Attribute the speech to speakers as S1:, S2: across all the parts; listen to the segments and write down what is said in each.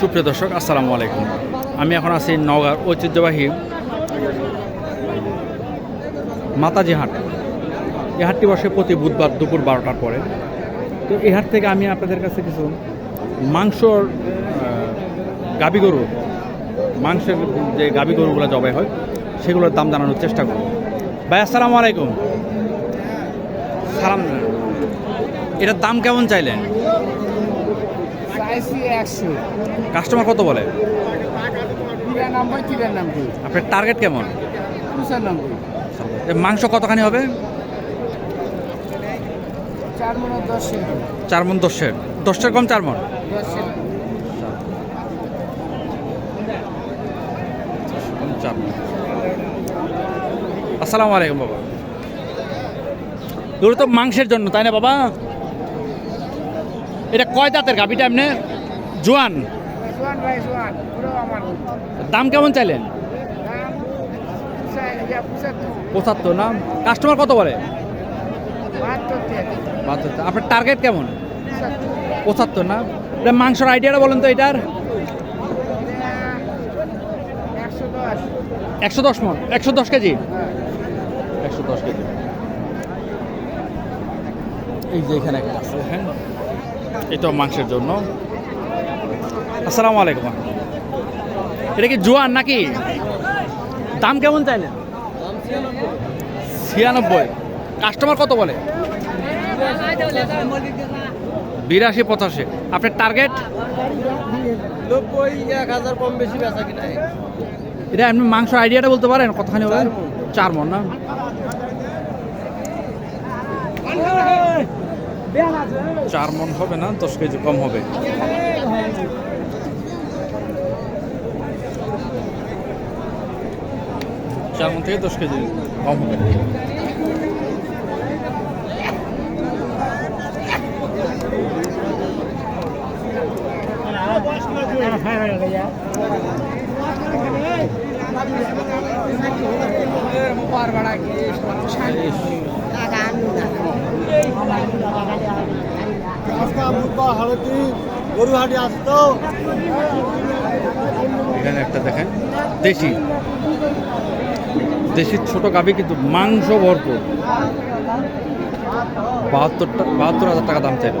S1: সুপ্রিয় দর্শক, আসসালামু আলাইকুম। আমি এখন আছি নওগাঁর ঐতিহ্যবাহী মাতাজি হাট। এই হাটটি বসে প্রতি বুধবার দুপুর বারোটার পরে। তো এই হাট থেকে আমি আপনাদের কাছে কিছু মাংসর গাবি গরু, মাংসের যে গাবি গরুগুলো জবাই হয়, সেগুলোর দাম জানানোর চেষ্টা করব। ভাই, আসসালামু আলাইকুম। সালাম। এটার দাম কেমন চাইলেন? কাস্টমার কত বলে? আপনার টার্গেট কেমন? মাংস কতখানি হবে?
S2: চার মনে দশের
S1: দশের কম চার মন? চার। আসসালামু আলাইকুম বাবা। এগুলো তো মাংসের জন্য তাই না বাবা? এটা কয় দাঁতের গাবিটা এমনি জোয়ান? দাম কেমন চাইলেন?
S2: পঁচাত্তর।
S1: না? কাস্টমার কত বলে?
S2: বাহাত্তর
S1: আপনার টার্গেট কেমন?
S2: পঁচাত্তর।
S1: পঁচাত্তর না? এটা মাংসর আইডিয়াটা বলেন তো এটার।
S2: একশো দশ
S1: মন? একশো দশ কেজি?
S2: হ্যাঁ।
S1: একশো দশ কেজি। এই যে এখানে একটা আছে হ্যাঁ? এটাও মাংসের জন্য। আসসালামু আলাইকুম। এটা কি জোয়ান নাকি? দাম কেমন চাইলেন ছিয়ানব্বই। কাস্টমার কত বলে? বিরাশি পঁচাশি। আপনার টার্গেট? এটা আপনি মাংস আইডিয়াটা বলতে পারেন কতখানি চার মন না? চার মন হবে না, দশ কেজি কম হবে। চার মন থেকে দশ কেজি কম হবে।
S2: গরু হাটি আসতো
S1: একটা দেখেন, দেশি। দেশি ছোট গাভি কিন্তু মাংস ভরপুর। বাহাত্তর বাহাত্তর হাজার টাকা দাম চাইবে।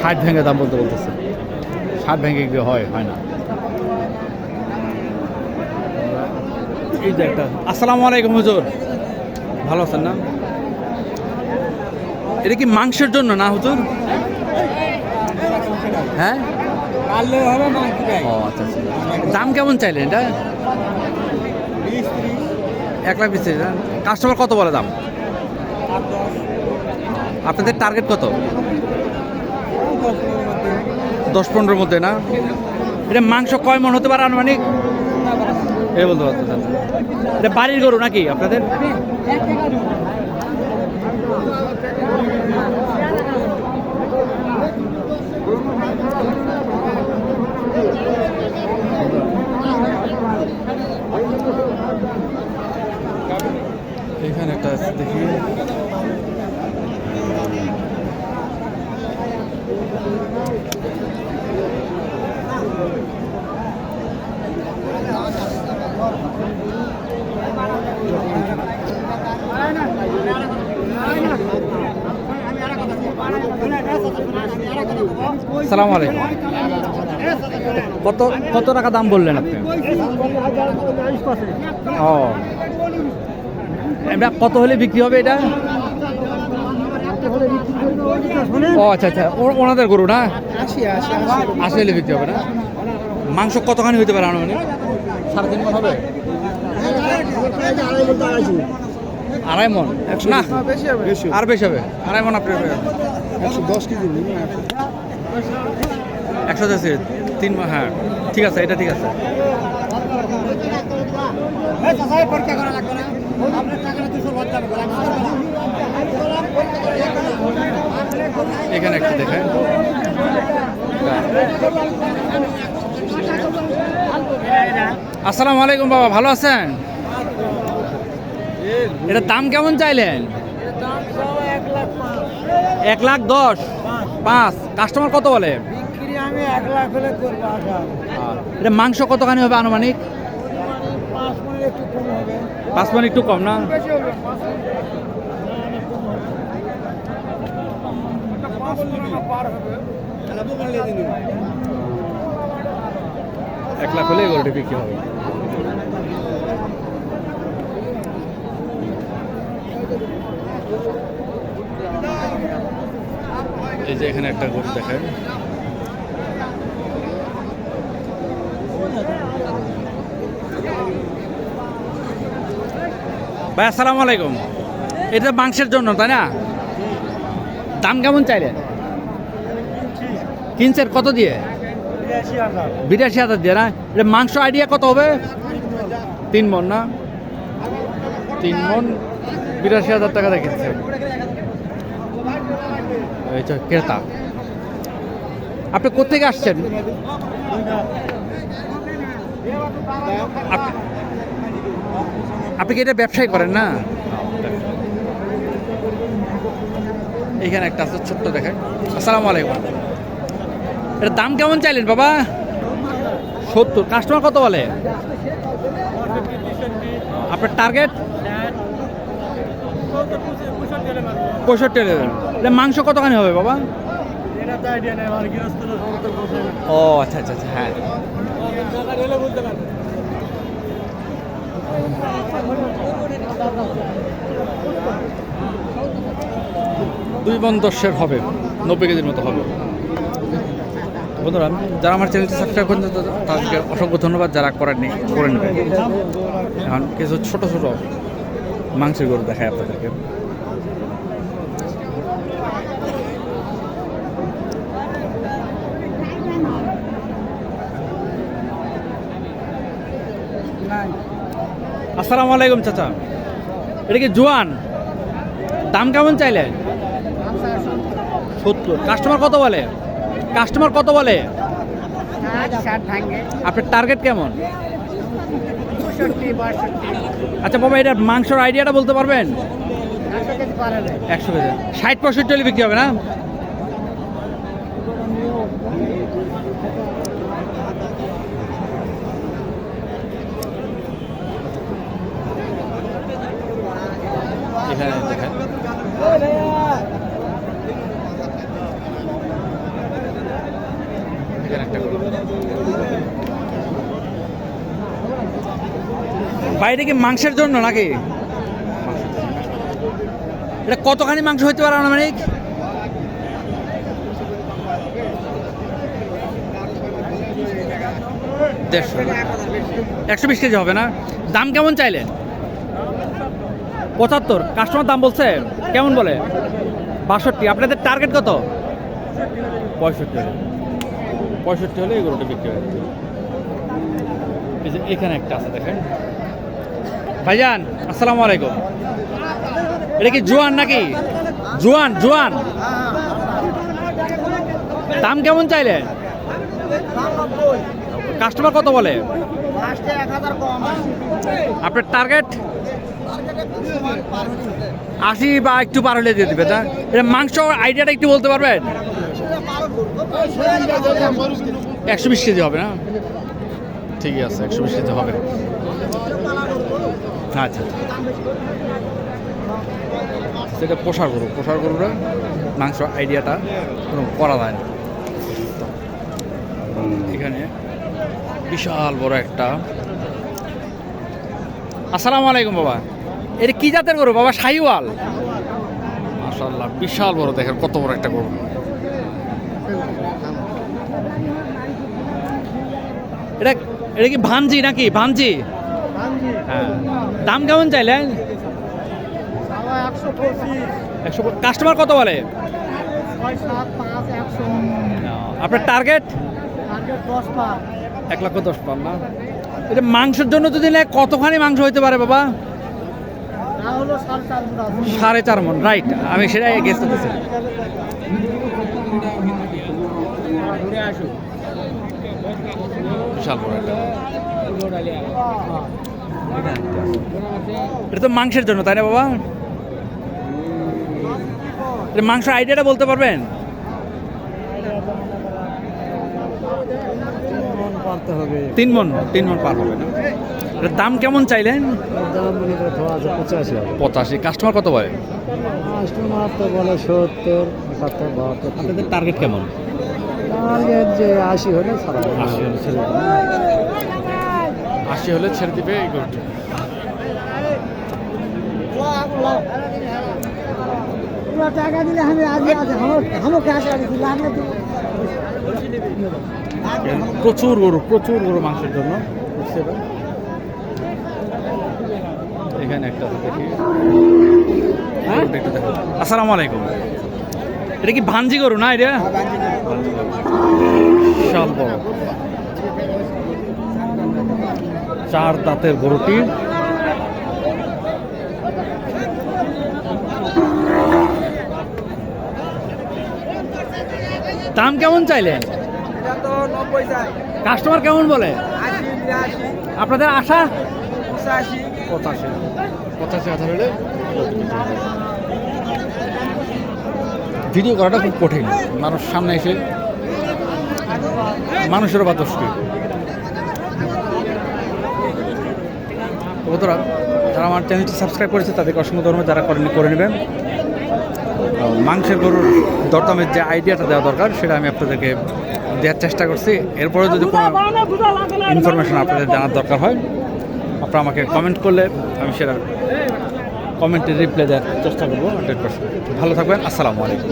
S1: ষাট ভেঙে দাম বলতে বলতেছে। ষাট ভেঙে হয় হয় না? এই যে একটা, আসসালামু আলাইকুম হুজুর। ভালো আছেন না? এটা কি মাংসের জন্য না হুজুর? হ্যাঁ? ও আচ্ছা আচ্ছা। দাম কেমন চাইলেন এটা? এক লাখ বিশ কাস্টমার কত বলে দাম? আপনাদের টার্গেট কত? দশ পনেরোর মধ্যে। না? এটা মাংস কয় মন হতে পারে আনুমানিক? এ বলতে পারতেছেন না। এটা বাড়ির গরু নাকি আপনাদের? এখানে একটা আছে দেখি। সালাম আলাইকুম। কত কত টাকা দাম বললেন আপনি? ও। এটা কত হলে বিক্রি হবে এটা? ও আচ্ছা আচ্ছা। ও- ওনাদের গরু না?
S2: আশি
S1: হলে বিক্রি হবে না? মাংস কতখানি হতে পারে আনুমানিক? সাড়ে তিন মন হবে। আড়াই মন? না
S2: বেশি হবে। বেশি
S1: আর বেশি হবে। আড়াই মন আপনার
S2: একশো দশ কেজি
S1: একশো। দেশে তিন মা- হ্যাঁ। ঠিক আছে এটা ঠিক আছে। এখানে একটু দেখেন। আসসালামু আলাইকুম বাবা ভালো আছেন? এটার দাম কেমন চাইলেন? এক লাখ দশ। পাঁচ। কাস্টমার কত বলে?
S2: আশা
S1: এটা মাংস কতখানি হবে আনুমানিক?
S2: পাঁচ একটু কম
S1: মান একটু কম না? এক লাখ হলে গরুটি বিক্রি হবে। এই যে এখানে একটা গরু দেখেন। ভাই, আসসালামু আলাইকুম। এটা মাংসের জন্য, তাই না? দাম কেমন চাইলেন কিনছেন কত দিয়ে?
S2: বিরাশি হাজার
S1: দিয়ে, না? এটা মাংস আইডিয়া কত হবে? তিন মন না? তিন মন বিরাশি হাজার টাকা দেখেছে ক্রেতা। আপনি কোথেকে আসছেন? আপনি কি এটা ব্যবসায় করেন না? এখানে একটা আছে ছোট্ট দেখেন। আসসালামু আলাইকুম। এটার দাম কেমন চাইলেন বাবা? সত্তর। কাস্টমার কত বলে? আপনার টার্গেট পঁয়ষট্টি। এটা মাংস কতখানি হবে বাবা?
S2: এটা
S1: ও আচ্ছা আচ্ছা আচ্ছা হ্যাঁ
S2: টাকা রেলে বলতে পারবে
S1: দুই মন দশের হবে, নব্বই কেজির মতো হবে। বন্ধুরা, যারা আমার চ্যানেলটি সাবস্ক্রাইব করেন, তাদেরকে অসংখ্য ধন্যবাদ, যারা করেননি করে নেবেন। এখন কিছু ছোট ছোট মাংসের গরু দেখায় আপনাদেরকে। আসসালামু আলাইকুম চাচা। এটা কি জোয়ান? দাম কেমন চাইলে? সত্তর। কাস্টমার কত বলে? কাস্টমার কত বলে? আপনার টার্গেট কেমন? আচ্ছা বাবা এটা মাংসর আইডিয়াটা বলতে পারবেন?
S2: একশো কেজি
S1: একশো কেজি। ষাট পঁয়ষট্টি হলে বিক্রি হবে না? দেখেন। বাইরে কি মাংসের জন্য নাকি? এটা কতখানি মাংস হইতে পারে আনুমানিক? একশো বিশ কেজি হবে না? দাম কেমন চাইলেন? পঁচাত্তর কাস্টমার দাম বলছে, কেমন বলে? বাষট্টি, আপনাদের টার্গেট কত? পঁয়ষট্টি পঁয়ষট্টি হলে এই গরুটা বিক্রি হবে এই যে এখানে একটা আছে দেখেন। ভাইজান, আসসালামু আলাইকুম। এটা কি জোয়ান নাকি? জোয়ান জোয়ান। দাম কেমন চাইলেন? কাস্টমার কত বলে? আপনার টার্গেট আশি বা একটু পার হলে দিয়ে দিবে, তা? এটা মাংস আইডিয়াটা একটু বলতে পারবেন? একশো বিশ কেজি হবে না? ঠিকই আছে, একশো বিশ কেজি হবে। আচ্ছা আচ্ছা। সেটা পোষার গরু পোষার গরুরা মাংস আইডিয়াটা কোনো করা যায় না। এখানে বিশাল বড় একটা আসসালামু আলাইকুম বাবা। এটা কি জাতের গরু? বাবা শাহিওয়াল মাশাল্লাহ বিশাল বড় দেখেন কত বড় একটা গরু। এটা এটা কি ভানজি নাকি? ভানজি? হ্যাঁ। দাম কেমন চাইলেন
S2: একশো
S1: কাস্টমার কত বলে? আপনার টার্গেট?
S2: টার্গেট
S1: এক লক্ষ দশ পান না? এটা মাংসের জন্য যদি নেয় কতখানি মাংস হইতে পারে বাবা?
S2: সাড়ে চার
S1: মন রাইট আমি সেটাই গেস করতেছি। এটা তো মাংসের জন্য তাই না বাবা? মাংস আইডিয়াটা বলতে পারবেন? তিন মন তিন মন পার হবে না। দাম কেমন চাইলেন?
S2: পঁচাশি
S1: পঁচাশি। কাস্টমার কত বলে
S2: কাস্টমার তো বলে সত্তর একাত্তর বাহাত্তর।
S1: আপনাদের টার্গেট কেমন?
S2: টার্গেট যে আশি হলে
S1: আশি হলে ছেড়ে আশি হলে ছেড়ে দিবে এই গরুটি
S2: টাকা দিলে আমি আগে আছে। আমার ক্যাশ আছে
S1: প্রচুর গরু প্রচুর গরু মাংসের জন্য। বুঝতে পারেন? এখানে একটা দেখি
S2: হ্যাঁ?
S1: দেখো। আসসালামু আলাইকুম। এটা কি ভাঞ্জি গরু না এটা? বিশাল বড়। চার দাঁতের গরুটি। দাম কেমন চাইলেন? কাস্টমার কেমন বলে? আপনাদের আশা?
S2: পঁচাশি।
S1: পঁচাশি হাজার হলে ভিডিও করাটা খুব কঠিন। মানুষ সামনে এসে মানুষেরও বাতাস বন্ধুরা যারা আমার চ্যানেলটি সাবস্ক্রাইব করেছে তাদেরকে অসংখ্য ধর্ম যারা করেনি করে নেবেন। মাংসের গরুর দরদামের যে আইডিয়াটা দেওয়া দরকার সেটা আমি আপনাদেরকে দেওয়ার চেষ্টা করছি। এরপরে যদি কোনো ইনফরমেশন আপনাদের জানার দরকার হয় আপনারা আমাকে কমেন্ট করলে আমি সেটা কমেন্টের রিপ্লাই দেওয়ার চেষ্টা করব হান্ড্রেড পার্সেন্ট ভালো থাকবেন, আসসালামু আলাইকুম।